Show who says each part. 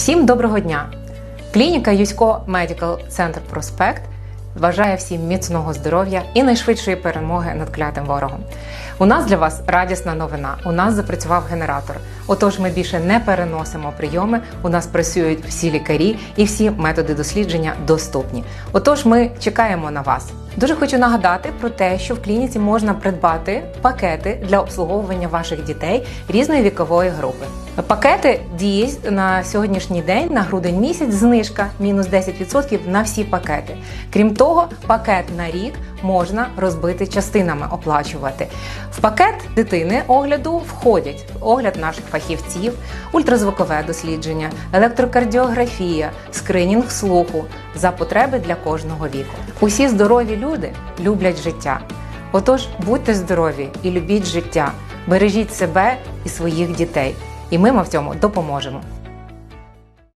Speaker 1: Всім доброго дня! Клініка Юсько Медикал Центр Проспект бажає всім міцного здоров'я і найшвидшої перемоги над клятим ворогом. У нас для вас радісна новина. У нас запрацював генератор. Отож, ми більше не переносимо прийоми. У нас працюють всі лікарі і всі методи дослідження доступні. Отож, ми чекаємо на вас. Дуже хочу нагадати про те, що в клініці можна придбати пакети для обслуговування ваших дітей різної вікової групи. Пакети діють на сьогоднішній день на грудень місяць. Знижка мінус 10% на всі пакети. Крім того, пакет на рік можна розбити частинами оплачувати. В пакет дитини огляду входять огляд наших фахівців, ультразвукове дослідження, електрокардіографія, скринінг слуху за потреби для кожного віку. Усі здорові люди люблять життя. Отож, будьте здорові і любіть життя, бережіть себе і своїх дітей, і ми вам в цьому допоможемо.